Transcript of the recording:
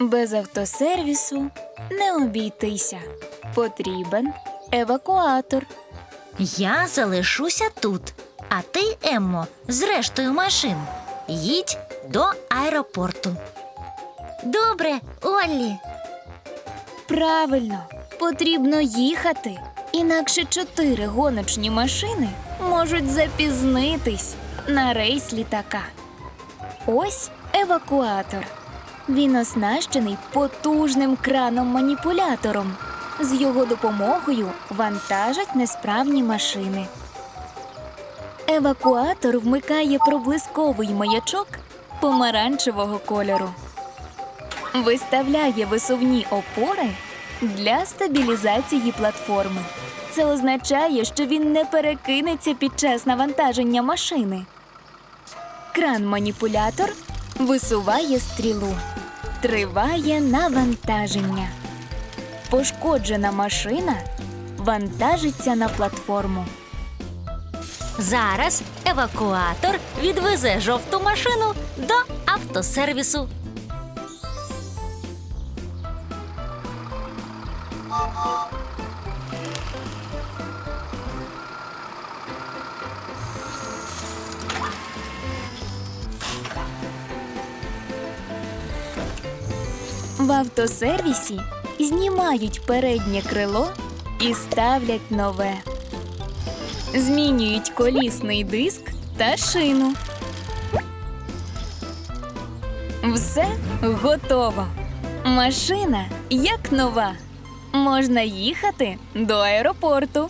Без автосервісу не обійтися. Потрібен евакуатор. Я залишуся тут, а ти, Еммо, з рештою машин. Їдь до аеропорту. Добре, Оллі. Правильно, потрібно їхати. Інакше чотири гоночні машини можуть запізнитись на рейс літака. Ось евакуатор. Він оснащений потужним краном-маніпулятором. З його допомогою вантажать несправні машини. Евакуатор вмикає проблисковий маячок помаранчевого кольору. Виставляє висувні опори для стабілізації платформи. Це означає, що він не перекинеться під час навантаження машини. Кран-маніпулятор висуває стрілу. Триває навантаження. Пошкоджена машина вантажиться на платформу. Зараз евакуатор відвезе жовту машину до автосервісу. В автосервісі знімають переднє крило і ставлять нове. Змінюють колісний диск та шину. Все готово. Машина як нова. Можна їхати до аеропорту.